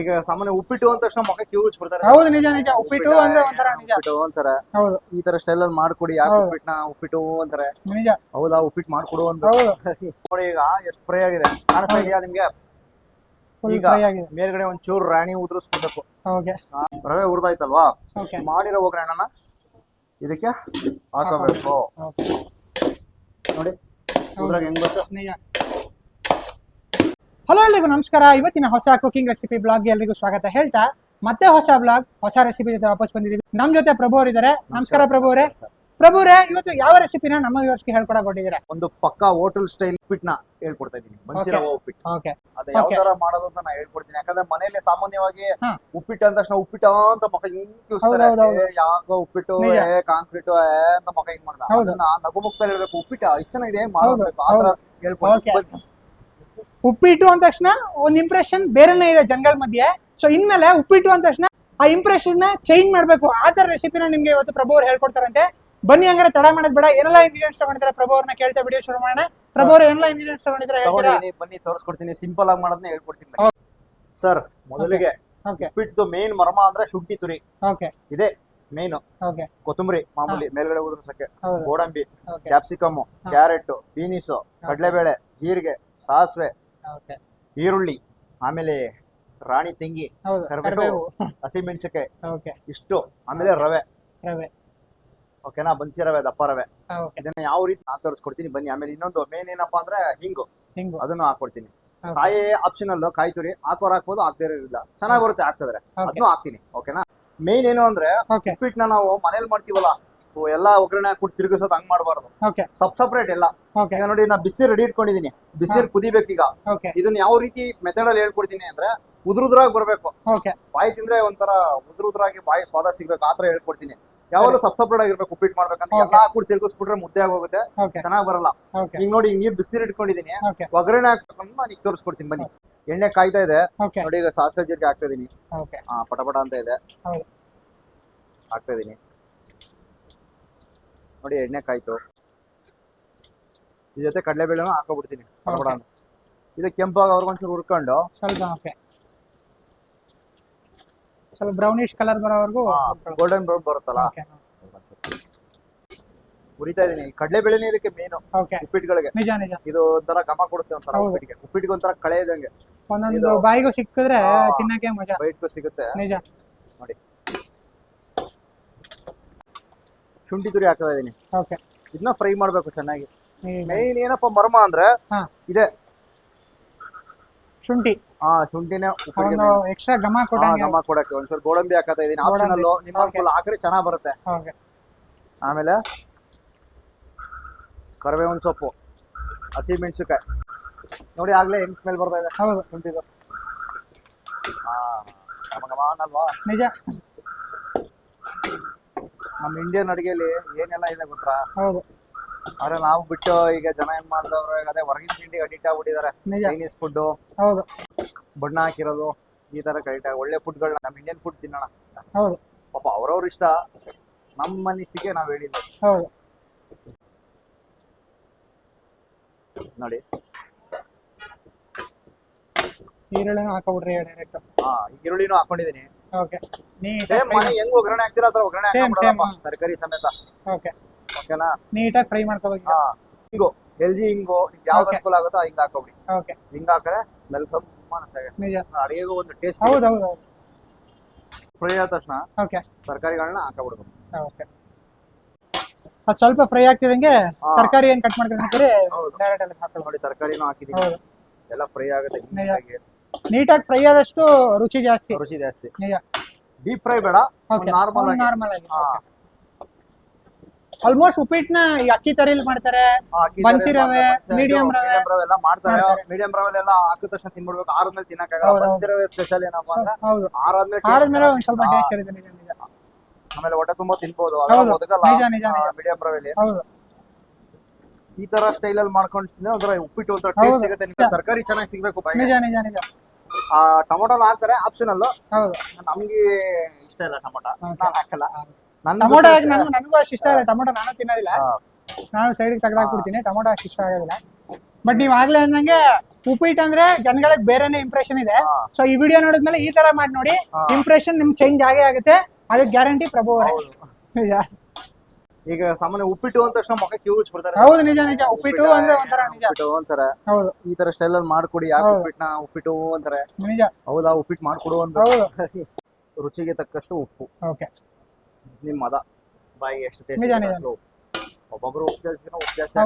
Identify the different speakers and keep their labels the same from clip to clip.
Speaker 1: ಈಗ ಸಾಮಾನ್ಯ ಉಪ್ಪಿಟ್ಟು ಅಂದ ತಕ್ಷಣ ಮುಖಕ್ಕೆ ಕ್ಯೂ ಬಿಡ್ತಾರೆ.
Speaker 2: ಹೌದು ನಿಜ ನಿಜ. ಉಪ್ಪಿಟ್ಟು ಅಂದ್ರೆ ಒಂಥರ ನಿಜ.
Speaker 1: ಉಪ್ಪಿಟ್ಟು ಅಂತಾರೆ
Speaker 2: ಹೌದು.
Speaker 1: ಈ ತರ ಸ್ಟೈಲ್ ಅಲ್ಲಿ ಮಾಡ್ಕೊಡಿ ಯಾಕೆ
Speaker 2: ಉಪ್ಪಿಟ್ಟು
Speaker 1: ಉಪ್ಪಿಟ್ಟನ ಉಪ್ಪಿಟ್ಟು ಅಂತಾರೆ.
Speaker 2: ನಿಜ.
Speaker 1: ಹೌದಾ ಉಪ್ಪಿಟ್ಟು ಮಾಡ್ಕೊಡು ಅಂತ
Speaker 2: ಹೌದು.
Speaker 1: ನೋಡಿ ಈಗ ಎಷ್ಟು ಫ್ರೈ ಆಗಿದೆ. ಕಾಣಿಸ್ತಾ ಇದೆಯಾ ನಿಮ್ಗೆ?
Speaker 2: ಫುಲ್
Speaker 1: ಈಗ
Speaker 2: ಫ್ರೈ ಆಗಿದೆ.
Speaker 1: ಮೇಲ್ಗಡೆ ಒಂದ್ ಚೂರು ರಾಣಿ ಉದುರಿಸ್ಬಿಡ್ಬೇಕು. ರವೆ ಹುರಿದಾಯ್ತಲ್ವಾ?
Speaker 2: ಓಕೆ.
Speaker 1: ಮಾಡಿರೋ ಒಗ್ಗರಣೆನ ಇದಕ್ಕೆ ಹಾಕೋಬೇಕು. ನೋಡಿ ಉದ್ರಾಗ ಹೆಂಗ್
Speaker 2: ನಿಜ. ಹಲೋ ಎಲ್ರಿಗೂ ನಮಸ್ಕಾರ. ಇವತ್ತಿನ ಹೊಸ ಕುಕಿಂಗ್ ರೆಸಿಪಿ ಬ್ಲಾಗ್ ಎಲ್ರಿಗೂ ಸ್ವಾಗತ. ಹೇಳ್ತಾ ಮತ್ತೆ ಹೊಸ ಬ್ಲಾಗ್ ಹೊಸ ರೆಸಿಪಿ ಜೊತೆ ವಾಪಸ್ ಬಂದಿದ್ದೀವಿ. ನಮ್ ಜೊತೆ ಪ್ರಭು ಅವರಿದ್ದಾರೆ. ನಮಸ್ಕಾರ. ಪ್ರಭು ಅವರೇ. ಪ್ರಭು ಅವರೇ ಇವತ್ತು ಯಾವ ರೆಸಿಪಿನ ನಮ್ಮ ವ್ಯೂವರ್ಸ್ಗೆ ಹೇಳ್ಕೊಡಕ್ ಹೊಟ್ಟಿದ್ದೀರಾ
Speaker 1: ಒಂದು ಪಕ್ಕಾ ಹೋಟೆಲ್ ಸ್ಟೈಲ್ ಉಪ್ಪಿಟ್ಟನ್ನ ಹೇಳ್ಕೊಡ್ತಾ ಇದೀನಿ ಬನ್ಸಿರವ ಉಪ್ಪಿಟ್ಟು.
Speaker 2: ಓಕೆ
Speaker 1: ಅದ ಯಾವ ತರ ಮಾಡೋದು ಅಂತ ನಾ ಹೇಳ್ಕೊಡ್ತೀನಿ. ಯಾಕಂದ್ರೆ ಮನೆಯಲ್ಲಿ ಸಾಮಾನ್ಯವಾಗಿ ಉಪ್ಪಿಟ್ಟ ಅಂದ ತಕ್ಷಣ ಉಪ್ಪಿಟ್ಟ ಅಂತ ಮುಖ ಹಿಂಗ್ ಯಾವ ಯಾಕೋ ಉಪ್ಪಿಟ್ಟು ಕಾಂಕ್ರೀಟು ಅಂತ ಮುಖ ಹಿಂಗ್ ಮಾಡ್ದ. ನಗು ಮುಕ್ತ ಹೇಳ್ಬೇಕು ಉಪ್ಪಿಟ್ಟ ಇಷ್ಟ ಚೆನ್ನಾಗಿದೆ. ಮಾಡ್ಬೇಕು ಆ ತರ ಹೇಳ್ಕೊಡ್ತೀನಿ.
Speaker 2: ಉಪ್ಪಿಟ್ಟು ಅಂದ ತಕ್ಷಣ ಒಂದ್ ಇಂಪ್ರೆಷನ್ ಬೇರೆನೇ ಇದೆ ಜನಗಳ ಮಧ್ಯೆ. ಸೊ ಇನ್ಮೇಲೆ ಉಪ್ಪಿಟ್ಟು ಅಂದ ತಕ್ಷಣ ಆ ಇಂಪ್ರೆಷನ್ನ ಚೇಂಜ್ ಮಾಡ್ಬೇಕು. ಆ ಥರ ರೆಸಿಪಿನ ನಿಮ್ಗೆ ಇವತ್ತು ಪ್ರಭು ಅವ್ರು ಹೇಳ್ಕೊಡ್ತಾರಂತೆ. ಬನ್ನಿ ಹಂಗಾರೆ ತಡ ಮಾಡೋದ್ ಬೇಡ. ಏನೆಲ್ಲ ಇಂಗ್ರೀಡಿಯೆಂಟ್ಸ್ ತಗೊಂಡಿದ್ರೆ ಪ್ರಭು ಅವ್ರನ್ನ ಕೇಳ್ತಾ ವಿಡಿಯೋ ಶುರು ಮಾಡೋಣ. ಪ್ರಭು ಅವ್ರು ಏನೆಲ್ಲ ಇಂಗ್ರೀಡಿಯೆಂಟ್ಸ್ ತಗೊಂಡಿದ್ರೆ ಹೇಳ್ತೀರಾ?
Speaker 1: ಬನ್ನಿ ತೋರಿಸ್ಕೊಡ್ತೀನಿ. ಸಿಂಪಲ್ ಆಗಿ ಮಾಡೋದನ್ನ ಹೇಳ್ಕೊಡ್ತೀನಿ ಸರ್ ಮೊದಲಿಗೆ ಉಪ್ಪಿಟ್ಟು ಮೇನ್ ಮರ್ಮ ಅಂದ್ರೆ ಶುಂಠಿ ತುರಿ.
Speaker 2: ಓಕೆ
Speaker 1: ಇದೆ ಮೇನ್
Speaker 2: ಓಕೆ
Speaker 1: ಕೊತ್ತಂಬರಿ ಮಾಮೂಲಿ ಮೇಲ್ಗಡೆ ಉದುರ್ಸಕ್ಕೆ. ಗೋಡಂಬಿ ಕ್ಯಾಪ್ಸಿಕಮ್ ಕ್ಯಾರೆಟ್ ಬೀನಿಸು ಕಡಲೆಬೇಳೆ ಜೀರಿಗೆ ಸಾಸಿವೆ ಈರುಳ್ಳಿ ಆಮೇಲೆ ರಾಣಿ ತೆಂಗಿ
Speaker 2: ಹೌದು
Speaker 1: ಕರಿಬೇವು.
Speaker 2: ಕರಿಬೇವು.
Speaker 1: ಹಸಿಮೆಣಸಿಕಾಯಿ
Speaker 2: ಓಕೆ.
Speaker 1: ಇಷ್ಟು ಆಮೇಲೆ ರವೆ.
Speaker 2: ರವೆ.
Speaker 1: ಓಕೆನಾ ಬನ್ಸಿ ರವೆ ದಪ್ಪ ರವೆ.
Speaker 2: ಓಕೆ.
Speaker 1: ಇದನ್ನ ಯಾವ ರೀತಿ ನಾನು ತೋರಿಸ್ಕೊಡ್ತೀನಿ ಬನ್ನಿ. ಆಮೇಲೆ ಇನ್ನೊಂದು ಮೇನ್ ಏನಪ್ಪಾ ಅಂದ್ರೆ ಹಿಂಗು.
Speaker 2: ಹಿಂಗು.
Speaker 1: ಅದನ್ನು ಹಾಕೊಡ್ತೀನಿ.
Speaker 2: Okay.
Speaker 1: ಕಾಯಿ ಆಪ್ಷನಲ್ ಕಾಯಿ ತುರಿ. ಹಾಕೋರ್ ಹಾಕ್ಬೋದು ಹಾಕ್ದೇ ಇರಲಿಲ್ಲ ಚೆನ್ನಾಗಿ ಬರುತ್ತೆ
Speaker 2: ಹಾಕ್ತದ್ರೆ.
Speaker 1: ಅದನ್ನು ಹಾಕ್ತೀನಿ. ಓಕೆನಾ ಮೇನ್ ಏನು ಅಂದ್ರೆ
Speaker 2: ಓಕೆ.
Speaker 1: ಉಪ್ಪಿಟ್ಟನ್ನ ನಾವು ಮನೇಲಿ ಮಾಡ್ತೀವಲ್ಲ ಓ, ಎಲ್ಲಾ ಒಗ್ಗರಣೆ ಹಾಕ್ಬಿಟ್ಟು ತಿರುಗಿಸೋದು ಹಂಗ್ ಮಾಡಬಾರ್ದು.
Speaker 2: ಓಕೆ
Speaker 1: ಸಪ್ ಸಪ್ರೇಟ್ ಎಲ್ಲ.
Speaker 2: ಓಕೆ
Speaker 1: ಈಗ ನೋಡಿ ನಾ ಬಿಸಿನೀರ್ ರೆಡಿ ಇಟ್ಕೊಂಡಿದೀನಿ. ಬಿಸಿನೀರ್ ಕುದಿಬೇಕು ಈಗ.
Speaker 2: ಓಕೆ
Speaker 1: ಇದನ್ನ ಯಾವ ರೀತಿ ಮೆಥಡ್ ಅಲ್ಲಿ ಹೇಳ್ಕೊಡ್ತೀನಿ ಅಂದ್ರೆ ಉದ್ರುದ್ರಾಗಿ ಬರ್ಬೇಕು.
Speaker 2: ಓಕೆ
Speaker 1: ಬಾಯಿ ತಿಂದ್ರೆ ಒಂಥರ ಉದ್ರುದ್ರಾಗಿ ಬಾಯಿ ಸ್ವಾದ ಸಿಗ್ಬೇಕು ಆತರ ಹೇಳ್ಕೊಡ್ತೀನಿ. ಯಾವಾಗಲೂ ಸಬ್ ಸಪ್ರೇಟ್ ಆಗಿರ್ಬೇಕು ಉಪ್ಪಿಟ್ ಮಾಡ್ಬೇಕಂತ
Speaker 2: ಎಲ್ಲ
Speaker 1: ಎಲ್ಲಾ ಹಾಕ್ಬಿಟ್ಟು ತಿರ್ಗಿಸ್ಬಿಟ್ರೆ ಮುದ್ದೆ ಆಗೋಗುತ್ತೆ. ಚೆನ್ನಾಗಿ ಬರಲ್ಲ. ಈಗ ನೋಡಿ ಈಗ ನೀರ್ ಬಿಸಿನೀರ್ ಇಟ್ಕೊಂಡಿದೀನಿ. ಒಗ್ಗರಣೆ ಹಾಕ್ಬೇಕಂತ ನಾನು ಈಗ ತೋರಿಸ್ಕೊಡ್ತೀನಿ ಬನ್ನಿ. ಎಣ್ಣೆ ಕಾಯ್ತಾ ಇದೆ. ನೋಡಿ ಈಗ ಸಾಸಿವೆ ಜೀರಿಗೆ ಹಾಕ್ತಾ ಇದೀನಿ. ಪಟಪಟ ಪಟ ಪಟ ಅಂತ ಇದೆ. ಹಾಕ್ತಾ ಇದೀನಿ. ನೋಡಿ ಎಣ್ಣೆ ಕಾಯ್ತು. ಈ ಜೊತೆ ಕಡಲೆಬೇಳೆನೂ ಹಾಕೋಬಿಡ್ತೀನಿ ಅಂತ. ಇದು ಕೆಂಪಾಗ ಅವ್ರಿಗೊಂಚೂರು ಹುರ್ಕೊಂಡು.
Speaker 2: ಸ್ವಲ್ಪ ಓಕೆ ಸ್ವಲ್ಪ ಬ್ರೌನಿಶ್ ಕಲರ್ ಬರೋವರೆಗೂ
Speaker 1: ಗೋಲ್ಡನ್ ಬ್ರೌನ್ ಬರುತ್ತಲ್ಲ?
Speaker 2: ಓಕೆ.
Speaker 1: ಹುರಿತಾ ಇದೀನಿ ಕಡಲೆಬೇಳೆನೇ ಇದಕ್ಕೆ ಮೇನು
Speaker 2: ಓಕೆ.
Speaker 1: ಉಪ್ಪಿಟ್ಟುಗಳಿಗೆ
Speaker 2: ನಿಜ ನಿಜ.
Speaker 1: ಇದು ಒಂಥರ ಘಮ ಕೊಡುತ್ತೆ ಒಂಥರ
Speaker 2: ಹೌದು.
Speaker 1: ಉಪ್ಪಿಟ್ಟಿಗೆ ಉಪ್ಪಿಟ್ಟಿಗೆ ಒಂಥರ ಕಳೆ ಇದ್ದಂಗೆ
Speaker 2: ಒಂದೊಂದು
Speaker 1: ಇದು-
Speaker 2: ಬಾಯಿಗೂ ಸಿಕ್ಕಿದ್ರೆ. ತಿನ್ನಕ್ಕೆ ಮಜಾ.
Speaker 1: ಬೈಟ್ಗೂ ಸಿಗುತ್ತೆ.
Speaker 2: ನಿಜ.
Speaker 1: ಶುಂಠಿ ತುರಿ ಹಾಕ್ತಾ ಇದೀನಿ
Speaker 2: ಓಕೆ.
Speaker 1: ಇದನ್ನ ಫ್ರೈ ಮಾಡ್ಬೇಕು ಚೆನ್ನಾಗಿ. ಮೇನ್ ಏನಪ್ಪ ಮರ್ಮ ಅಂದ್ರೆ
Speaker 2: ಹಾ.
Speaker 1: ಇದೆ.
Speaker 2: ಶುಂಠಿ.
Speaker 1: ಹಾ ಶುಂಠಿನೇ
Speaker 2: ಒಂದು ಎಕ್ಸ್ಟ್ರಾ ಗಮ
Speaker 1: main. ಹಾ,
Speaker 2: ಕೊಟ್ಟಂಗೆ
Speaker 1: ಘಮ ಕೊಡಕ್ಕೆ ಒಂದ್ಸಲ ಗೋಡಂಬಿ ಹಾಕತಾ ಇದೀನಿ
Speaker 2: ಗೋಡಂಬಿ.
Speaker 1: ಆಪ್ಷನಲ್ ನಿಮ್ಮ
Speaker 2: Okay.
Speaker 1: ಅನುಕೂಲ ಹಾಕ್ರೆ ಚೆನ್ನಾಗ್ ಬರುತ್ತೆ.
Speaker 2: ಓಕೆ.
Speaker 1: ಆಮೇಲೆ ಕರಿಬೇವಿನ ಸೊಪ್ಪು ಹಸಿ ಮೆಣಸಿನ್ಕಾಯಿ. ನೋಡಿ ಆಗ್ಲೇ ಹೆಂಗ್ ಸ್ಮೆಲ್ ಬರ್ತಾ ಇದೆ.
Speaker 2: ಹೌದು.
Speaker 1: ಶುಂಠಿದು. ಹಾ ಘಮ ಘಮ ಅನ್ನಲ್ವಾ?
Speaker 2: ನಿಜ.
Speaker 1: ನಮ್ಮ ಇಂಡಿಯನ್ ಅಡಿಗೆಲಿ ಏನೆಲ್ಲ ಇದೆ ಗೊತ್ತಾ?
Speaker 2: ಹೌದು.
Speaker 1: ಆದ್ರೆ ನಾವು ಬಿಟ್ಟು ಈಗ ಜನ ಏನ್ ಮಾಡಿದವ್ರು ಅದೇ ಹೊರಗಿನ ತಿಂಡಿ ಅಡಿಕ್ಟ್ ಆಗ್ಬಿಟ್ಟಿದ್ದಾರೆ.
Speaker 2: ನಿಜ.
Speaker 1: ಚೈನೀಸ್ ಫುಡ್
Speaker 2: ಹೌದು.
Speaker 1: ಬಣ್ಣ ಹಾಕಿರೋದು ಈ ತರ ಕರೆಕ್ಟ್ ಒಳ್ಳೆ ಫುಡ್ಗಳನ್ನ ನಮ್ಮ ಇಂಡಿಯನ್ ಫುಡ್ ತಿನ್ನೋಣ.
Speaker 2: ಹೌದು.
Speaker 1: ಪಾಪ ಅವ್ರವ್ರ ಇಷ್ಟ. ನಮ್ಮ ಮನಸ್ಸಿಗೆ ನಾವ್ ಹೇಳಿದ್ದು.
Speaker 2: ಹೌದು.
Speaker 1: ನೋಡಿ.
Speaker 2: ಈರುಳ್ಳಿನೂ ಹಾಕೊಬಿಡ್ರಿ ಡೈರೆಕ್ಟ್
Speaker 1: ಹಾ ಈರುಳ್ಳಿನೂ ಹಾಕೊಂಡಿದೀನಿ
Speaker 2: ಓಕೆ ನೀಟಾಗಿ
Speaker 1: ಮನೆ ಹೆಂಗ್ ಒಗ್ಗರಣೆ ಹಾಕ್ತೀರ ಅದ್ರ ಒಗ್ಗರಣೆ
Speaker 2: Same, same.
Speaker 1: ತರಕಾರಿ ಸಮೇತ.
Speaker 2: ಓಕೆ
Speaker 1: ಓಕೆನಾ
Speaker 2: ನೀಟಾಗಿ ಫ್ರೈ ಮಾಡ್ಕೋಬೇಕು
Speaker 1: ಹಾ. ಹಿಂಗು ಎಲ್ ಜಿ ಹಿಂಗು ನಿಮ್ಗೆ ಯಾವ್ದು
Speaker 2: Okay.
Speaker 1: ಅನುಕೂಲ ಆಗುತ್ತೋ ಹಿಂಗ್ ಹಾಕೊಬಿಡಿ.
Speaker 2: ಓಕೆ
Speaker 1: ಹಿಂಗ್ ಹಾಕರೆ ಸ್ಮೆಲ್ ತುಂಬಾ
Speaker 2: ನಿಜ.
Speaker 1: ಅಡಿಗೆಗೂ ಒಂದು ಟೇಸ್ಟ್
Speaker 2: ಹೌದು ಹೌದು ಹೌದು.
Speaker 1: ಫ್ರೈ ಆದ ತಕ್ಷಣ
Speaker 2: ಓಕೆ
Speaker 1: ತರಕಾರಿಗಳನ್ನ ಹಾಕಬಿಡ್ಬೇಕು.
Speaker 2: ಓಕೆ ಅದು ಸ್ವಲ್ಪ ಫ್ರೈ ಆಗ್ತಿದಂಗೆ
Speaker 1: ಹಾ.
Speaker 2: ತರಕಾರಿ ಏನ್ ಕಟ್ ಮಾಡ್ತೀನಿ
Speaker 1: ಅಂತ ಹೇಳಿ
Speaker 2: ಡೈರೆಕ್ಟ್ ಅಲ್ಲಿ ಹಾಕೋ
Speaker 1: ನೋಡಿ ತರಕಾರಿನೂ ಹಾಕಿದೀನಿ.
Speaker 2: ಹೌದು.
Speaker 1: ಎಲ್ಲ ಫ್ರೈ ಆಗುತ್ತೆ ನೀಟಾಗಿ.
Speaker 2: ನೀಟಾಗಿ ಫ್ರೈ ಆದಷ್ಟು ರುಚಿ ಜಾಸ್ತಿ.
Speaker 1: ರುಚಿ ಜಾಸ್ತಿ.
Speaker 2: ನಿಜ
Speaker 1: ಡೀಪ್ ಫ್ರೈ ಬೇಡ ನಾರ್ಮಲ್ ಆಗಿ.
Speaker 2: ನಾರ್ಮಲ್ ಆಗಿ. ಆಲ್ಮೋಸ್ಟ್ ಉಪ್ಪಿಟ್ಟನ್ನ ಈ ಅಕ್ಕಿ ತರಿಲ್ ಮಾಡ್ತಾರೆ. ಬನ್ಸಿ ರವೆ,
Speaker 1: ಮೀಡಿಯಂ
Speaker 2: medium ರವೆ.
Speaker 1: ಎಲ್ಲ ಮಾಡ್ತಾರೆ.
Speaker 2: ಮಾಡ್ತಾರೆ.
Speaker 1: ಮೀಡಿಯಂ ರವೆ ಎಲ್ಲ ಹಾಕಿದ ತಕ್ಷಣ ತಿನ್ಬಿಡ್ಬೇಕು. ಆರದ್ಮೇಲೆ ತಿನ್ನಕ್ಕಾಗಲ್ಲ
Speaker 2: ಹೌದು,
Speaker 1: ಬನ್ಸಿ ರವೆ ಸ್ಪೆಷಲ್ ಏನಪ್ಪಾ ಅಂದ್ರೆ
Speaker 2: ಹೌದು.
Speaker 1: ಆರಾದ್ಮೇಲೆ taste
Speaker 2: ಒಂದ್ ಸ್ವಲ್ಪ
Speaker 1: ಹಾ,
Speaker 2: ಟೇಸ್ಟ್ ಇರುತ್ತೆ ನಿಜ ನಿಜ.
Speaker 1: ಆಮೇಲೆ ಹೊಟ್ಟೆ ತುಂಬಾ ತಿನ್ಬೋದು.
Speaker 2: ಹೌದು.
Speaker 1: ಒದಗಲ್ಲ
Speaker 2: ನಿಜ, ನಿಜ, ನಿಜ.
Speaker 1: ಮೀಡಿಯಂ ರವೆಲಿ.
Speaker 2: ಹೌದು.
Speaker 1: ಈ ತರ ಸ್ಟೈಲ್ ಅಲ್ಲಿ ಮಾಡ್ಕೊಂಡು ತಿಂದ್ರೆ ಒಂಥರ ಉಪ್ಪಿಟ್ಟು ಒಂಥರ
Speaker 2: ಹೌದು.
Speaker 1: ಟೇಸ್ಟ್ ಸಿಗುತ್ತೆ ನಿಮ್ಗೆ ತರಕಾರಿ ಚೆನ್ನಾಗಿ ಸಿಗ್ಬೇಕು ಬಾಯಿಗೆ
Speaker 2: ನಿಜ ನಿಜ ನಿಜ.
Speaker 1: ಆ ಟೊಮೊಟೊ ಹಾಕ್ತಾರೆ ಆಪ್ಷನಲ್
Speaker 2: ಹೌದು.
Speaker 1: ನಮ್ಗೆ ಇಷ್ಟ ಇಲ್ಲ ಟೊಮೊಟೊ. ನಾನು ಹಾಕಲ್ಲ. ನನ್
Speaker 2: ಟೊಮೊಟೊ ನನಗೂ ನನಗೂ ಅಷ್ಟು ಇಷ್ಟ ಇಲ್ಲ. ಟೊಮೊಟೊ ನಾನು ತಿನ್ನೋದಿಲ್ಲ. ನಾನು ಸೈಡ್ಗೆ ತೆಗ್ದಾಕ್ಬಿಡ್ತೀನಿ ಟೊಮೊಟೊ ಅಷ್ಟು ಇಷ್ಟ ಆಗೋದಿಲ್ಲ. ಬಟ್ ನೀವ್ ಆಗ್ಲೇ ಅಂದಂಗೆ ಉಪ್ಪಿಟ್ಟು ಅಂದ್ರೆ ಜನಗಳಿಗೆ ಬೇರೆನೆ ಇಂಪ್ರೆಷನ್ ಇದೆ.
Speaker 1: ಹಾ.
Speaker 2: ಸೊ ಈ ವಿಡಿಯೋ ನೋಡಿದ್ಮೇಲೆ ಈ ತರ ಮಾಡಿ ನೋಡಿ.
Speaker 1: ಹಾ.
Speaker 2: ಇಂಪ್ರೆಷನ್ ನಿಮ್ ಚೇಂಜ್ ಆಗೇ ಆಗುತ್ತೆ. ಅದಕ್ಕೆ ಗ್ಯಾರಂಟಿ ಪ್ರಭು ಅವರೇ ನಿಜ.
Speaker 1: ಈಗ ಸಾಮಾನ್ಯ ಉಪ್ಪಿಟ್ಟು ಅಂದ ತಕ್ಷಣ ಮುಖ ಕ್ಯೂ ಬಿಡ್ತಾರೆ.
Speaker 2: ಹೌದು ನಿಜ ನಿಜ. ಉಪ್ಪಿಟ್ಟು ಅಂದ್ರೆ ಒಂಥರ ನಿಜ.
Speaker 1: ಉಪ್ಪಿಟ್ಟು ಅಂತಾರೆ.
Speaker 2: ಹೌದು.
Speaker 1: ಈ ತರ ಸ್ಟೈಲ್ ಅಲ್ಲಿ ಮಾಡ್ಕೊಡಿ ಯಾಕೆ
Speaker 2: ಉಪ್ಪಿಟ್ಟು
Speaker 1: ಉಪ್ಪಿಟ್ಟನ ಉಪ್ಪಿಟ್ಟು ಅಂತಾರೆ.
Speaker 2: ನಿಜ.
Speaker 1: ಹೌದಾ ಉಪ್ಪಿಟ್ಟು ಮಾಡ್ಕೊಡು ಅಂತ
Speaker 2: ಹೌದು.
Speaker 1: ರುಚಿಗೆ ತಕ್ಕಷ್ಟು ಉಪ್ಪು.
Speaker 2: ಓಕೆ.
Speaker 1: ನಿಮ್ ಮದ. ಬಾಯಿಗೆ ಎಷ್ಟು ಟೇಸ್ಟ್
Speaker 2: ನಿಜ.
Speaker 1: ಒಬ್ಬೊಬ್ರು ಉಪ್ಪು ಜಾಸ್ತಿ ಉಪ್ಪು ಜಾಸ್ತಿ.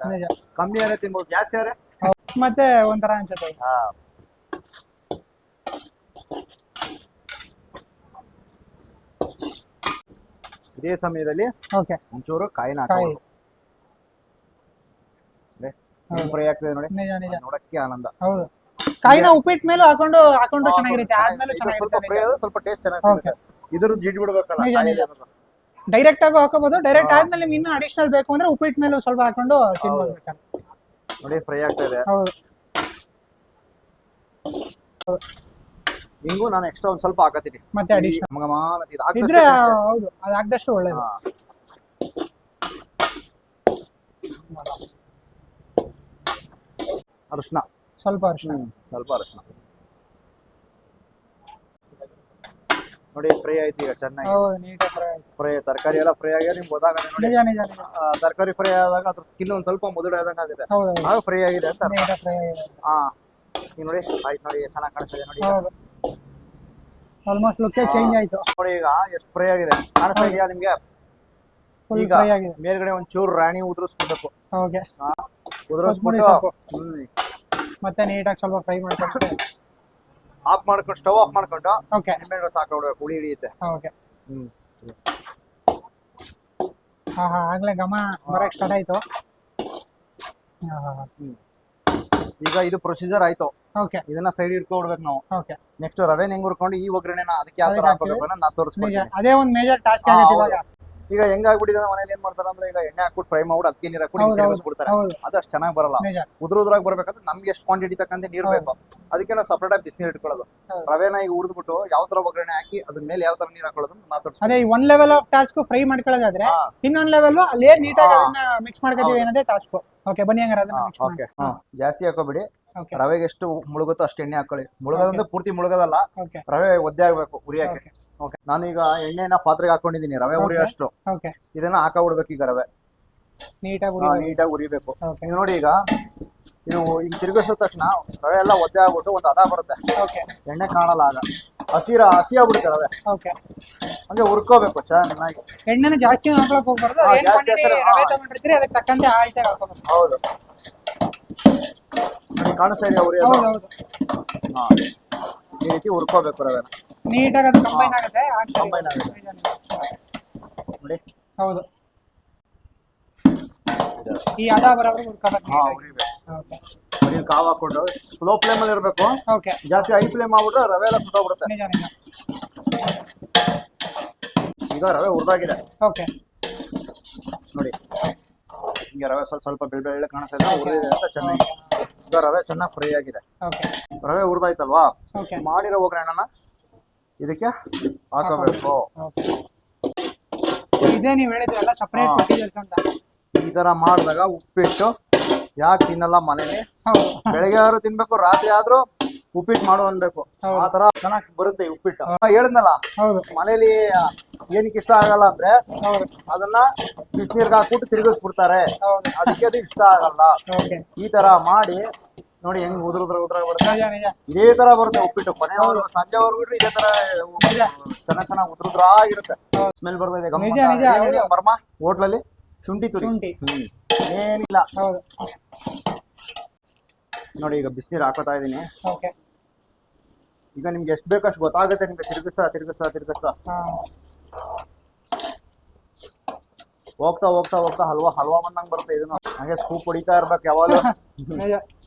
Speaker 1: ಕಮ್ಮಿ ಕಮ್ಮಿ ಯಾರೇ ತಿನ್ಬೋದು. ಜಾಸ್ತಿ ಆದ್ರೆ?
Speaker 2: ಮತ್ತೆ ಒಂಥರ ಅನ್ಸುತ್ತೆ.
Speaker 1: ಇದೇ ಸಮಯದಲ್ಲಿ
Speaker 2: ಓಕೆ
Speaker 1: ಒಂಚೂರು ಕಾಯಿನ
Speaker 2: ಕಾಯಿ.
Speaker 1: ಫ್ರೈ ಆಗ್ತದೆ ನೋಡಿ.
Speaker 2: ನಿಜ ನಿಜ.
Speaker 1: ನೋಡಕ್ಕೆ ಆನಂದ.
Speaker 2: ಹೌದು. ಕಾಯಿನ ಉಪ್ಪಿಟ್ಟು ಮೇಲೆ ಹಾಕೊಂಡು ಹಾಕೊಂಡು ಚೆನ್ನಾಗಿರುತ್ತೆ. ಆದ್ಮೇಲೆ
Speaker 1: ಸ್ವಲ್ಪ
Speaker 2: ಚೆನ್ನಾಗಿರುತ್ತೆ
Speaker 1: ಫ್ರೈ ಆದ್ರೆ ಸ್ವಲ್ಪ ಟೇಸ್ಟ್ ಚೆನ್ನಾಗಿ
Speaker 2: Okay.
Speaker 1: ಸಿಗುತ್ತೆ ಇದ್ರ ಜಿಡ್ ಬಿಡ್ಬೇಕಲ್ಲ
Speaker 2: ನಿಜ,
Speaker 1: ಕಾಯಿಲೆ
Speaker 2: ನಿಜ.
Speaker 1: ಅನ್ನೋದು.
Speaker 2: ಡೈರೆಕ್ಟ್ ಆಗಿ ಹಾಕೋಬಹುದು ಡೈರೆಕ್ಟ್. ಆದ್ಮೇಲೆ ನಿಮ್ಗೆ ಇನ್ನೂ ಅಡಿಷನಲ್ ಬೇಕು ಅಂದ್ರೆ ಉಪ್ಪಿಟ್ಟು ಮೇಲೆ ಸ್ವಲ್ಪ ಹಾಕೊಂಡು ತಿನ್ಬೋದು ಬೇಕಾದ್ರೆ.
Speaker 1: ನೋಡಿ ಫ್ರೈ ಆಗ್ತಾ ಇದೆ.
Speaker 2: ಹೌದು.
Speaker 1: ಹಿಂಗು ನಾನು ಎಕ್ಸ್ಟ್ರಾ ಒಂದ್ ಸ್ವಲ್ಪ ಹಾಕತ್ತೀನಿ.
Speaker 2: ಮತ್ತೆ
Speaker 1: ಅಡಿಷನ್
Speaker 2: ಇದ್ರೆ ಹೌದು ಅದು ಒಳ್ಳೇದು.
Speaker 1: ಅರಿಶಿನ.
Speaker 2: ಸ್ವಲ್ಪ ಅರಿಶಿನ.
Speaker 1: ಸ್ವಲ್ಪ ಅರಿಶಿನ. ನೋಡಿ ಫ್ರೈ ಆಯ್ತು ಈಗ ಚೆನ್ನಾಗಿ.
Speaker 2: ಫ್ರೈ
Speaker 1: ತರಕಾರಿ ಎಲ್ಲ ಫ್ರೈ ಆಗಿ ನಿಮ್ಗೆ ಗೊತ್ತಾಗಲ್ಲ ನೋಡಿ. ತರಕಾರಿ ಫ್ರೈ ಆದಾಗ ಅದ್ರ ಸ್ಕಿನ್ ಒಂದ್ ಸ್ವಲ್ಪ ಮುದುಡ ಆದಂಗ ಆಗುತ್ತೆ ಆಗ ಫ್ರೈ ಆಗಿದೆ ಅಂತ
Speaker 2: ಆಗಿದೆ.
Speaker 1: ಹಾ ನೋಡಿ ಆಯ್ತು ನೋಡಿ ಚೆನ್ನಾಗಿ ಕಾಣಿಸ್ತಿದೆ ನೋಡಿ
Speaker 2: ಆಲ್ಮೋಸ್ಟ್ ಲುಕ್ಕೇ ಚೇಂಜ್ ಆಯ್ತು.
Speaker 1: ನೋಡಿ ಈಗ ಎಷ್ಟು ಫ್ರೈ ಆಗಿದೆ. ಕಾಣಿಸ್ತಾ ಇದೆಯಾ ನಿಮ್ಗೆ?
Speaker 2: ಫುಲ್
Speaker 1: ಈಗ
Speaker 2: ಫ್ರೈ ಆಗಿದೆ.
Speaker 1: ಮೇಲ್ಗಡೆ ಒಂದ್ ಚೂರು ರಾಣಿ ಉದುರಿಸ್ಬಿಡ್ಬೇಕು.
Speaker 2: ಓಕೆ.
Speaker 1: ಉದುರಿಸ್ಬಿಟ್ಟು
Speaker 2: ಸೊಪ್ಪು.
Speaker 1: ಹ್ಮ್.
Speaker 2: ಮತ್ತೆ ನೀಟಾಗಿ ಸ್ವಲ್ಪ ಫ್ರೈ ಮಾಡ್ಕೊಂಡು
Speaker 1: ಆಫ್ ಮಾಡ್ಕೊಂಡು ಸ್ಟವ್ ಆಫ್ ಮಾಡ್ಕೊಂಡು
Speaker 2: ಓಕೆ.
Speaker 1: ನಿಂಬೆಹಣ್ಣು ರಸ ಹಾಕೊಡ್ಬೇಕು ಹುಳಿ ಹಿಡಿಯುತ್ತೆ.
Speaker 2: ಓಕೆ.
Speaker 1: ಹ್ಮ್.
Speaker 2: ಹಾ ಹಾ ಆಗ್ಲೇ ಗಮ ಬರಕ್ ಸ್ಟಾರ್ಟ್ ಆಯ್ತು. ಹಾ ಹಾ
Speaker 1: ಈಗ ಇದು ಪ್ರೊಸೀಜರ್ ಆಯ್ತು.
Speaker 2: ಓಕೆ
Speaker 1: ಇದನ್ನ ಸೈಡ್ ಇಟ್ಕೊಡ್ಬೇಕು ನಾವು.
Speaker 2: ಓಕೆ
Speaker 1: ನೆಕ್ಸ್ಟ್ ರವೆ ಹೆಂಗ್ ಹುರ್ಕೊಂಡು ಈ ಒಗ್ಗರಣೆನ ಅದಕ್ಕೆ ಯಾವ ತರ ಹಾಕೋಬೇಕು ನಾ
Speaker 2: ನಿಜ ಅದೇ ಒಂದು ಮೇಜರ್ ಟಾಸ್ಕ್ ಆಗುತ್ತೆ ಇವಾಗ.
Speaker 1: ಈಗ ಹೆಂಗಾಗ್ಬಿಟ್ಟಿದೆ ಮನೇಲಿ ಏನ್ ಮಾಡ್ತಾರೆ ಅಂದ್ರೆ ಈಗ ಎಣ್ಣೆ ಹಾಕ್ಬಿಟ್ಟು ಫ್ರೈ ಮಾಡ್ಬಿಟ್ಟು ಅದಕ್ಕೆ ನೀರು ಹಾಕ್ಬಿಟ್ಟು
Speaker 2: ಬಿಡ್ತಾರೆ.
Speaker 1: ತಿರುಗಿಸ್ಬಿಡ್ತಾರೆ. ಅದಷ್ಟು ಚೆನ್ನಾಗಿ ಬರಲ್ಲ. ಉದ್ರ ಉದ್ರಾಗಿ ಬರ್ಬೇಕಂದ್ರೆ ನಮ್ಗೆ ಎಷ್ಟು ಕ್ವಾಂಟಿಟಿ ತಕ್ಕಂತೆ ನೀರು. ಬೇಕು. ಅದಕ್ಕೆ ನಾವು ಸಪರೇಟ್ ಆಗಿ ಬಿಸಿನೀರು ಇಟ್ಕೊಳ್ಳೋದು. ರವೆನ ಈಗ ಉರಿದ್ಬಿಟ್ಟು ಯಾವ ತರ ಒಗ್ಗರಣೆ ಹಾಕಿ ಅದ್ರ ಮೇಲೆ ಯಾವ ತರ ನೀರು ಹಾಕೊಳ್ಳೋದು ತೋರಿಸ್ತೀನಿ
Speaker 2: ಅದೇ ಒಂದ್ ಲೆವೆಲ್ ಆಫ್ ಟಾಸ್ಕ್ ಫ್ರೈ ಮಾಡ್ಕೊಳ್ಳೋದಾದ್ರೆ ಇನ್ನೊಂದು ಲೆವೆಲ್ ಅಲ್ಲೇ ನೀಟಾಗಿ. ಅದನ್ನ ಮಿಕ್ಸ್ ಮಾಡ್ಕೊತೀವಿ
Speaker 1: ಏನಂದ್ರೆ
Speaker 2: ಅನ್ನೋದೇ ಟಾಸ್ಕ್ ಓಕೆ ಬನ್ನಿ ಹಂಗಾರೆ ಅದನ್ನ ಮಿಕ್ಸ್
Speaker 1: ಓಕೆ ಜಾಸ್ತಿ ಹಾಕೋಬೇಡಿ. ರವೆಗೆ ಎಷ್ಟು ಮುಳುಗುತ್ತೋ ಅಷ್ಟು ಎಣ್ಣೆ ಹಾಕೊಳ್ಳಿ. ಮುಳುಗೋದಂದ್ರೆ ಪೂರ್ತಿ ಮುಳುಗೋದಲ್ಲ. ರವೆ ಒದ್ದೆ ಆಗ್ಬೇಕು ಉರಿಯಕ್ಕೆ.
Speaker 2: ಓಕೆ
Speaker 1: ಓಕೆ ನಾನು ಈಗ ಎಣ್ಣೆನ ಪಾತ್ರೆಗೆ ಹಾಕೊಂಡಿದ್ದೀನಿ ರವೆ
Speaker 2: ಉರಿ
Speaker 1: ಅಷ್ಟು
Speaker 2: ಓಕೆ
Speaker 1: ಇದನ್ನ ಹಾಕಬಿಡ್ಬೇಕು ಈಗ ರವೆ.
Speaker 2: ನೀಟಾಗಿ ಉರಿ
Speaker 1: ನೀಟಾಗಿ ಉರಿಬೇಕು.
Speaker 2: ಓಕೆ
Speaker 1: ನೋಡಿ ಈಗ ಇದು ಈಗ ತಿರುಗಿಸಿದ ತಕ್ಷಣ ರವೆ ಎಲ್ಲ ಒದ್ದೆ ಆಗ್ಬಿಟ್ಟು ಒಂದು ಹದ ಬರುತ್ತೆ.
Speaker 2: ಓಕೆ
Speaker 1: ಎಣ್ಣೆ ಕಾಣಲ್ಲ ಆಗ. ಹಸಿರ ಹಸಿ ಆಗ್ಬಿಡುತ್ತೆ ರವೆ.
Speaker 2: ಓಕೆ
Speaker 1: ಹಂಗೆ ಹುರ್ಕೋಬೇಕು ಚೆನ್ನಾಗಿ.
Speaker 2: ಎಣ್ಣೆನ ಜಾಸ್ತಿ ಹಾಕೊಳಕ್ ಹೋಗ್ಬಾರ್ದು. ರವೆ. ತಗೊಂಡಿರ್ತೀರಿ ಅದಕ್ಕೆ ತಕ್ಕಂತೆ ಆಲ್ಟಾಗಿ ಹಾಕೋಬೇಕು
Speaker 1: ಹೌದು. ನೋಡಿ, ಕಾಣಿಸ್ತಾ ಇದೆ ಉರಿ
Speaker 2: ಹೌದು ಹೌದು
Speaker 1: ಹಾ. ಈ ರೀತಿ ಹುರ್ಕೋಬೇಕು ರವೆ
Speaker 2: ನೀಟಾಗಿ ಅದು ಕಂಬೈನ್ ಆಗುತ್ತೆ?
Speaker 1: ಕಂಬೈನ್ ಆಗುತ್ತೆ. ನೋಡಿ.
Speaker 2: ಹೌದು. ಈ ಹದ ಬರೋಬ್ರು ಹುರ್ಕೋಬೇಕು
Speaker 1: ಹಾ. ಉರಿಬೇಕು
Speaker 2: ಓಕೆ.
Speaker 1: ಕಾವು ಹಾಕೊಂಡು ಸ್ಲೋ ಫ್ಲೇಮ್ ಅಲ್ಲಿ ಇರಬೇಕು.
Speaker 2: ಓಕೆ.
Speaker 1: ಜಾಸ್ತಿ ಹೈ ಫ್ಲೇಮ್ ಆಗ್ಬಿಟ್ರೆ ರವೆ ಎಲ್ಲ ಸುಟ್ಟೋಗ್ಬಿಡುತ್ತೆ
Speaker 2: ನಿಜ ನಿಜ.
Speaker 1: ಈಗ ರವೆ ಹುರಿದಾಗಿದೆ.
Speaker 2: ಓಕೆ.
Speaker 1: ನೋಡಿ. ಹಿಂಗೆ ರವೆ ಸ್ವಲ್ಪ ಸ್ವಲ್ಪ ಬೆಳ್ಳೆ ಬೆಳ್ಳ ಕಾಣಿಸ್ತಾ ಇದೆ. ಹುರಿದಿದೆ ಅಂತ ಚೆನ್ನಾಗಿ. ಈಗ ರವೆ ಚೆನ್ನಾಗಿ ಫ್ರೈ ಆಗಿದೆ.
Speaker 2: ಓಕೆ.
Speaker 1: ರವೆ ಹುರಿದಾಯ್ತಲ್ವಾ? ಮಾಡಿರೋ ಒಗ್ಗರಣೆನ ಇದಕ್ಕೆ ಹಾಕೋಬೇಕು.
Speaker 2: ಇದೇ ನೀವು ಹೇಳಿದ್ರಲ್ಲ ಸಪರೇಟ್ ಅಂತ.
Speaker 1: ಈ ತರ ಮಾಡಿದಾಗ ಉಪ್ಪಿಟ್ಟು ಯಾಕೆ ತಿನ್ನಲ್ಲ ಮನೇಲಿ? ಬೆಳಿಗ್ಗೆ ಆದ್ರೂ ತಿನ್ಬೇಕು ರಾತ್ರಿ ಆದ್ರೂ ಉಪ್ಪಿಟ್ಟು ಮಾಡು ಅನ್ಬೇಕು. ಆ ತರ ಚೆನ್ನಾಗಿ ಬರುತ್ತೆ ಈ ಉಪ್ಪಿಟ್ಟು. ನಾ ಹೇಳಿದ್ನಲ್ಲ. ಮನೇಲಿ ಏನಕ್ಕೆ ಇಷ್ಟ ಆಗಲ್ಲ ಅಂದ್ರೆ ಅದನ್ನ ಬಿಸಿನೀರ್ಗೆ ಹಾಕ್ಬಿಟ್ಟು ತಿರುಗಿಸ್ಬಿಡ್ತಾರೆ. ಅದಕ್ಕೆ ಅದು ಇಷ್ಟ ಆಗಲ್ಲ. ಈ ತರ ಮಾಡಿ ನೋಡಿ ಹೆಂಗ್ ಉದ್ರ ಉದ್ರ ಬರುತ್ತೆ.
Speaker 2: ನಿಜ ನಿಜ.
Speaker 1: ಇದೇ ತರ ಬರುತ್ತೆ ಉಪ್ಪಿಟ್ಟು. ಕೊನೆವರೆಗೂ ಸಂಜೆವರೆಗೂ ಇದೇ ತರ ಚೆನ್ನಾಗ್ ಚೆನ್ನಾಗಿ ಉದ್ರ ಉದ್ರ ಆಗಿರುತ್ತೆ. ಸ್ಮೆಲ್ ಬರ್ತಾ ಇದೆ
Speaker 2: ನಿಜ, ನಿಜ.
Speaker 1: ಮರ್ಮ ಹೋಟ್ಲಲ್ಲಿ? ಶುಂಠಿ ತುರಿ.
Speaker 2: ಶುಂಠಿ.
Speaker 1: ಏನಿಲ್ಲ. ನೋಡಿ ಈಗ ಬಿಸಿನೀರು ಹಾಕೋತಾ ಇದೀನಿ ಈಗ ನಿಮ್ಗೆ ಎಷ್ಟು ಅಷ್ಟು ಗೊತ್ತಾಗುತ್ತೆ ನಿಮ್ಗೆ. ತಿರುಗಿಸ್ತಾ ತಿರುಗಿಸ್ತಾ ತಿರುಗಿಸ್ತಾ. ಹೋಗ್ತಾ ಹೋಗ್ತಾ ಹೋಗ್ತಾ ಹಲ್ವಾ ಹಲ್ವಾ ಬಂದಂಗ್ ಬರುತ್ತೆ. ಇದನ್ನು ಹಾಗೆ ಸ್ಕೂಪ್ ಹೊಡಿತಾ ಇರ್ಬೇಕು ಯಾವಾಗ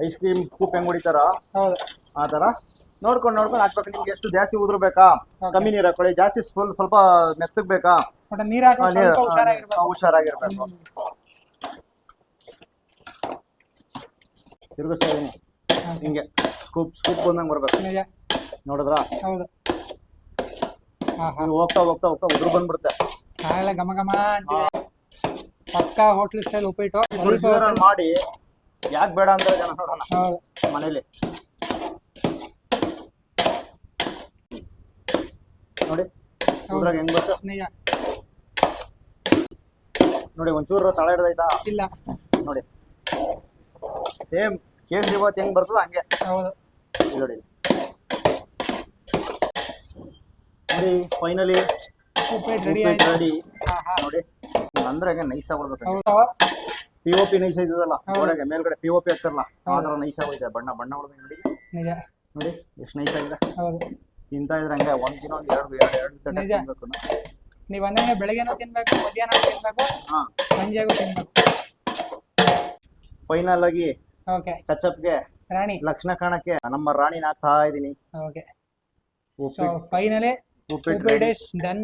Speaker 1: ಐಸ್ ಕ್ರೀಮ್ ಸ್ಕೂಪ್ ಹೆಂಗ್ ಹೊಡಿತಾರ
Speaker 2: ಹೌದು.
Speaker 1: ಆ ತರ ನೋಡ್ಕೊಂಡು ನೋಡ್ಕೊಂಡು ಹಾಕ್ಬೇಕು ನಿಮ್ಗೆ ಎಷ್ಟು ಜಾಸ್ತಿ ಉದ್ರ ಬೇಕಾ
Speaker 2: Okay.
Speaker 1: ಕಮ್ಮಿ ನೀರು ಹಾಕೊಳ್ಳಿ. ಜಾಸ್ತಿ ಸ್ವಲ್ಪ ಸ್ವಲ್ಪ ಮೆತ್ತಗ್ ಬೇಕಾ
Speaker 2: ಒಟ್ಟು ನೀರ್ ಹಾಕೋ ಸ್ವಲ್ಪ ಹುಷಾರಾಗಿರ್ಬೇಕು.
Speaker 1: ಹುಷಾರಾಗಿರ್ಬೇಕು. ತಿರುಗಿಸ್ತಾ ಇದೀನಿ ಹಿಂಗೆ. ಸ್ಕೂಪ್ ಸ್ಕೂಪ್ ಬಂದಂಗೆ ಬರ್ಬೇಕು.
Speaker 2: ನಿಜ
Speaker 1: ನೋಡಿದ್ರ?
Speaker 2: ಹೌದು. ಹಾ ಹಾ
Speaker 1: ನೀವು ಹೋಗ್ತಾ ಹೋಗ್ತಾ ಹೋಗ್ತಾ ಉದುರು ಬಂದ್ಬಿಡುತ್ತೆ.
Speaker 2: ಆಗಲೇ ಘಮ ಘಮ ಪಕ್ಕಾ ಪಕ್ಕ ಹೋಟ್ಲ್ ಸ್ಟೈಲ್ ಉಪ್ಪಿಟ್ಟು.
Speaker 1: ಮಾಡಿ ಯಾಕೆ ಬೇಡ ಅಂದ್ರೆ ಜನ ನೋಡೋಣ. ಮನೇಲಿ. ನೋಡಿ ಇದ್ರಾಗ ಹೆಂಗ್ ಬರ್ತು ನೋಡಿ ಒಂಚೂರು ತಳ ಹಿಡ್ದೈತಾ
Speaker 2: ಇಲ್ಲ.
Speaker 1: ನೋಡಿ. ಸೇಮ್ ಕೇಸರಿ ಬಾತ್ ಹೆಂಗ್ ಬರ್ತದ ಹಂಗೆ.
Speaker 2: ಹೌದು.
Speaker 1: ನೋಡಿ. ನೋಡಿ ಫೈನಲಿ
Speaker 2: ರೆಡಿ
Speaker 1: ನೋಡಿ. ಅಂದ್ರೆ ಹಂಗೆ. ನೈಸ್ ಆಗ್ಬಿಡ್ಬೇಕು ಪಿ ಓ ಪಿ ನೈಸ್
Speaker 2: ಇದಲ್ಲ
Speaker 1: ಒಳಗೆ ಮೇಲ್ಗಡೆ ಪಿ ಓ ಪಿ ಹಾಕ್ತಾರಲ್ಲ ಆ. ಥರ ನೈಸ್ ಆಗೋಯ್ತೆ ಬಣ್ಣ ಬಣ್ಣ ಹೊಡೆದು ನೋಡಿ.
Speaker 2: ನಿಜ.
Speaker 1: ನೋಡಿ ಎಷ್ಟು ನೈಸ್ ಆಗಿದೆ.
Speaker 2: ಹೌದು.
Speaker 1: ತಿಂತಾ ಇದ್ರೆ ಹಂಗೆ ಒಂದ್ ದಿನ ಒಂದ್ ಎರಡು ಎರಡು ಎರಡು ತಟ್ಟೆ
Speaker 2: ನಿಜ.
Speaker 1: ತಿನ್ಬೇಕು ನಾವು.
Speaker 2: ನೀವು ಅಂದ್ರೆ ಬೆಳಗ್ಗೆನೂ ತಿನ್ಬೇಕು ಮಧ್ಯಾಹ್ನ ತಿನ್ಬೇಕು
Speaker 1: ಹಾ.
Speaker 2: ಸಂಜೆಗೂ ತಿನ್ಬೇಕು.
Speaker 1: ಫೈನಲ್ ಆಗಿ
Speaker 2: ಓಕೆ.
Speaker 1: ಟಚ್ಗೆ
Speaker 2: ರಾಣಿ.
Speaker 1: ಲಕ್ಷಣ ಕಾಣಕ್ಕೆ ನಮ್ಮ ರಾಣಿನ ಹಾಕ್ತಾ ಇದೀನಿ
Speaker 2: ಓಕೆ. ಸೊ
Speaker 1: ಉಪ್ಪಿಟ್ಟು
Speaker 2: ಫೈನಲಿ
Speaker 1: ಉಪ್ಪಿಟ್ಟು
Speaker 2: ಡನ್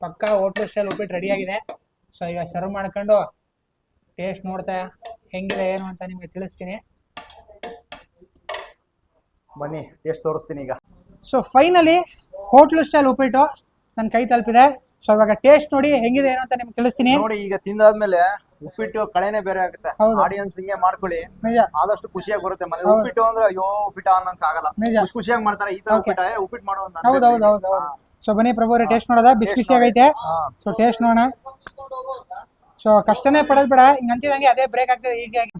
Speaker 2: ಪಕ್ಕ ಹೋಟ್ಲು ಸ್ಟೈಲ್ ಉಪ್ಪಿಟ್ಟು ರೆಡಿ ಆಗಿದೆ. ಸೊ ಈಗ ಸರ್ವ್ ಮಾಡ್ಕೊಂಡು ಟೇಸ್ಟ್ ನೋಡ್ತಾ ಹೆಂಗಿದೆ ಏನು ಅಂತ ನಿಮಗೆ ತಿಳಿಸ್ತೀನಿ.
Speaker 1: ಬನ್ನಿ ಟೇಸ್ಟ್ ತೋರಿಸ್ತೀನಿ ಈಗ.
Speaker 2: ಸೊ ಫೈನಲಿ ಹೋಟ್ಲು ಸ್ಟೈಲ್ ಉಪ್ಪಿಟ್ಟು ನನ್ನ ಕೈ ತಲುಪಿದೆ. ಸೊ ಇವಾಗ ಟೇಸ್ಟ್ ನೋಡಿ ಹೆಂಗಿದೆ ಏನು ಅಂತ ನಿಮ್ಗೆ ತಿಳಿಸ್ತೀನಿ.
Speaker 1: ನೋಡಿ ಈಗ ತಿಂದಾದ್ಮೇಲೆ ಉಪ್ಪಿಟ್ಟು ಕಳೆನೇ ಬೇರೆ ಆಗುತ್ತೆ. ಆಡಿಯನ್ಸ್ ಹಿಂಗೆ ಮಾಡ್ಕೊಳ್ಳಿ. ಆದಷ್ಟು ಖುಷಿಯಾಗಿ ಬರುತ್ತೆ. ಮನೆ. ಉಪ್ಪಿಟ್ಟು ಅಂದ್ರೆ ಅಯ್ಯೋ ಉಪ್ಪಿಟ್ಟ ಅನ್ನೋಕ್ ಆಗಲ್ಲ. ಖುಷಿಯಾಗಿ ಮಾಡ್ತಾರೆ ಈ ತರ. ಉಪ್ಪಿಟ್ಟ ಉಪ್ಪಿಟ್ಟು ಮಾಡೋ
Speaker 2: ಸೊ ಬನ್ನಿ ಪ್ರಭು ಅವರೇ ಟೇಸ್ಟ್ ನೋಡೋದ? ಬಿಸಿ ಬಿಸಿ ಆಗೈತೆ. ಸೊ ಟೇಸ್ಟ್ ನೋಡೋಣ. ಸೊ ಕಷ್ಟನೇ ಪಡೋದ್ ಬೇಡ. ಹಿಂಗ್ ಅಂತಿದಂಗೆ ಅದೇ ಬ್ರೇಕ್ ಆಗ್ತದೆ ಈಸಿಯಾಗಿ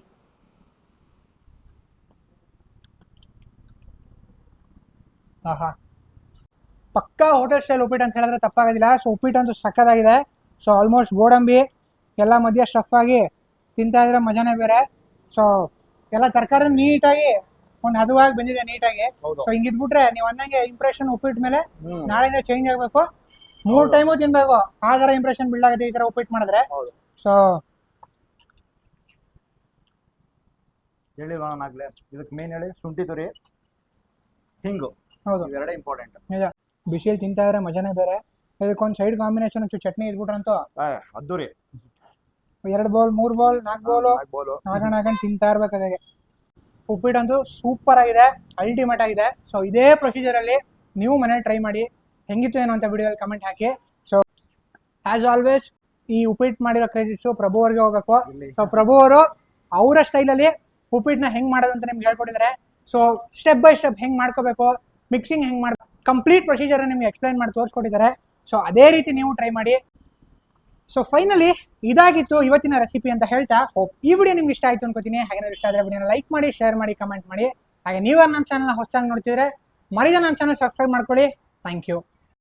Speaker 2: ಆಹಾ. ಪಕ್ಕಾ ಹೋಟೆಲ್ ಸ್ಟೈಲ್ ಉಪ್ಪಿಟ್ಟು ಅಂತ ಹೇಳಿದ್ರೆ ತಪ್ಪಾಗೋದಿಲ್ಲ. ಸೊ ಉಪ್ಪಿಟ್ಟು ಅಂತೂ ಸಕ್ಕದಾಗಿದೆ ಸೊ ಆಲ್ಮೋಸ್ಟ್ ಗೋಡಂಬಿ ಎಲ್ಲ ಮಧ್ಯ ಸ್ಟಫ್ ಆಗಿ ತಿಂತಾ ಇದ್ರೆ ಮಜಾನೇ ಬೇರೆ. ಸೊ ಎಲ್ಲ ತರಕಾರಿ ನೀಟಾಗಿ ಒಂದು ಹದವಾಗಿ ಬಂದಿದೆ ನೀಟಾಗಿ.
Speaker 1: ಹೌದು.
Speaker 2: ಸೊ ಹಿಂಗಿದ್ಬಿಟ್ರೆ ನೀವ್ ಅಂದಂಗೆ ಇಂಪ್ರೆಷನ್ ಉಪ್ಪಿಟ್ಟ ಮೇಲೆ
Speaker 1: ಹ್ಮ್.
Speaker 2: ನಾಳೆಯಿಂದ ಚೇಂಜ್ ಆಗ್ಬೇಕು. ಮೂರ್ ಟೈಮು ತಿನ್ಬೇಕು. ಆ ತರ ಇಂಪ್ರೆಷನ್ ಬಿಲ್ಡ್ ಆಗುತ್ತೆ ಈ ತರ ಉಪ್ಪಿಟ್ಟು ಮಾಡಿದ್ರೆ.
Speaker 1: ಹೌದು.
Speaker 2: ಸೊ
Speaker 1: ಹೇಳಿ ನಾನು ಆಗ್ಲೇ ಇದಕ್ಕೆ ಮೇನ್ ಹೇಳಿ ಶುಂಠಿ ತುರಿ ಹಿಂಗು.
Speaker 2: ಹೌದು.
Speaker 1: ಇವೆರಡೇ ಇಂಪಾರ್ಟೆಂಟ್
Speaker 2: ನಿಜ. ಬಿಸಿಲು ತಿಂತಾ ಇದ್ರೆ ಮಜಾನೇ ಬೇರೆ. ಇದಕ್ಕೊಂದು ಸೈಡ್ ಕಾಂಬಿನೇಷನ್ ಚಟ್ನಿ ಇದ್ಬಿಟ್ರಂತೂ.
Speaker 1: ಅದ್ದೂರಿ.
Speaker 2: ಎರಡು ಬಾಲ್ ಮೂರ್ ಬಾಲ್ ನಾಲ್ಕು ಬೌಲು
Speaker 1: ಬೋಲು
Speaker 2: ಹಾಕೊಂಡು ಹಾಕೊಂಡು ತಿಂತಾ ಇರ್ಬೇಕು ಅದಾಗೆ ಉಪ್ಪಿಟ್ಟಂತೂ ಸೂಪರ್ ಆಗಿದೆ ಅಲ್ಟಿಮೇಟ್ ಆಗಿದೆ. ಸೊ ಇದೇ ಪ್ರೊಸೀಜರ್ ಅಲ್ಲಿ ನೀವು ಮನೇಲಿ ಟ್ರೈ ಮಾಡಿ ಹೆಂಗಿತ್ತು ಏನು ಅಂತ ವಿಡಿಯೋದಲ್ಲಿ ಕಮೆಂಟ್ ಹಾಕಿ. ಸೊ ಆಸ್ ಆಲ್ವೇಸ್ ಈ ಉಪ್ಪಿಟ್ಟು ಮಾಡಿರೋ ಕ್ರೆಡಿಟ್ಸು ಪ್ರಭು ಅವ್ರಿಗೆ ಹೋಗಬೇಕು. ಸೊ ಪ್ರಭು ಅವರು ಅವರ ಸ್ಟೈಲಲ್ಲಿ ಉಪ್ಪಿಟ್ಟನ್ನ ಹೆಂಗ್ ಮಾಡೋದು ಅಂತ ನಿಮ್ಗೆ ಹೇಳ್ಕೊಟ್ಟಿದ್ದಾರೆ. ಸೊ ಸ್ಟೆಪ್ ಬೈ ಸ್ಟೆಪ್ ಹೆಂಗ್ ಮಾಡ್ಕೋಬೇಕು ಮಿಕ್ಸಿಂಗ್ ಹೆಂಗ್ ಮಾಡ್ ಕಂಪ್ಲೀಟ್ ಪ್ರೊಸೀಜರ್ ನಿಮ್ಗೆ ಎಕ್ಸ್ಪ್ಲೈನ್ ಮಾಡಿ ತೋರಿಸ್ಕೊಟ್ಟಿದ್ದಾರೆ. ಸೊ ಅದೇ ರೀತಿ ನೀವು ಟ್ರೈ ಮಾಡಿ. ಸೊ ಫೈನಲಿ ಇದಾಗಿತ್ತು ಇವತ್ತಿನ ರೆಸಿಪಿ ಅಂತ ಹೇಳ್ತಾ ಹೋಪ್ ಈ ವಿಡಿಯೋ ನಿಮ್ಗೆ ಇಷ್ಟ ಆಯ್ತು ಅನ್ಕೋತೀನಿ. ಹಾಗೆ ಇಷ್ಟ ಆದರೆ ವಿಡಿಯೋನ ಲೈಕ್ ಮಾಡಿ ಶೇರ್ ಮಾಡಿ ಕಮೆಂಟ್ ಮಾಡಿ. ಹಾಗೆ ನೀವು ನಮ್ಮ ಚಾನಲ್ನ ಹೊಸದಾಗಿ ನೋಡ್ತಿದ್ರೆ ಮರಿದ ನಮ್ಮ ಚಾನಲ್ ಸಬ್ಸ್ಕ್ರೈಬ್ ಮಾಡ್ಕೊಳ್ಳಿ. Thank you